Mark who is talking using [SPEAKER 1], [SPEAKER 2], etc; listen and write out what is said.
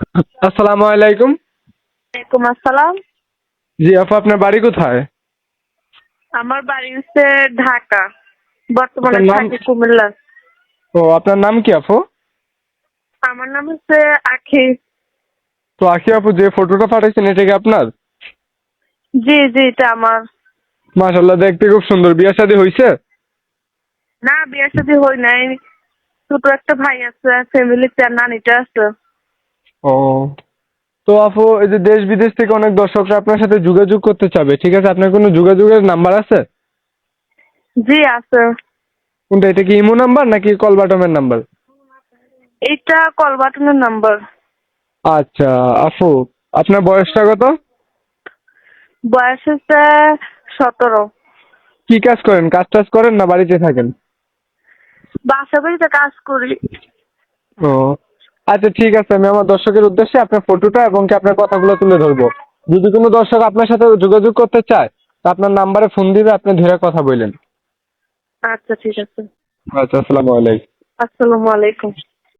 [SPEAKER 1] আসসালামু আলাইকুম।
[SPEAKER 2] ওয়ালাইকুম আসসালাম।
[SPEAKER 1] জি আপু আপনার বাড়ি কোথায়?
[SPEAKER 2] আমার বাড়ি হচ্ছে ঢাকা বর্তমানে
[SPEAKER 1] আপনার নাম?
[SPEAKER 2] থাকি কুমিল্লা।
[SPEAKER 1] ও আপনার নাম কি আপু?
[SPEAKER 2] আমার নাম হচ্ছে আখি।
[SPEAKER 1] তো আখি আপু যে ফটোটা পাঠাইছেন এটা কি আপনার?
[SPEAKER 2] জি জি এটা আমার।
[SPEAKER 1] মাশাল্লাহ দেখতে খুব সুন্দর। বিয়ে শাদী হয়েছে
[SPEAKER 2] না বিয়ে শাদী হই নাই। ছোট একটা ভাই আছে ফ্যামিলিতে আর নানিটা আছে।
[SPEAKER 1] ও। তো আপু এই যে দেশ বিদেশ থেকে অনেক দর্শকরা আপনার সাথে যোগাযোগ করতে চাবে ঠিক আছে? আপনার কোনো যোগাযোগের নাম্বার আছে?
[SPEAKER 2] জি আছে।
[SPEAKER 1] কোনটা এটা কি ইমো নাম্বার নাকি কল বাটনের নাম্বার?
[SPEAKER 2] এইটা কল বাটনের নাম্বার।
[SPEAKER 1] আচ্ছা আপু আপনার বয়সটা কত?
[SPEAKER 2] বয়স হচ্ছে সতেরো।
[SPEAKER 1] কি কাজ করেন? কাজ টাজ করেন না বাড়িতে থাকেন?
[SPEAKER 2] বাসা বাড়িতে কাজ করি।
[SPEAKER 1] ও আচ্ছা ঠিক আছে আমি আমার দর্শকের উদ্দেশ্যে আপনার ফটোটা এবং কি আপনার কথাগুলো তুলে ধরবো। যদি কোনো দর্শক আপনার সাথে যোগাযোগ করতে চায় তা আপনার নাম্বারে ফোন দিবে আপনি ধরে কথা বললেন।
[SPEAKER 2] আচ্ছা ঠিক আছে।
[SPEAKER 1] আচ্ছা আসসালামু আলাইকুম।
[SPEAKER 2] আসসালামু আলাইকুম।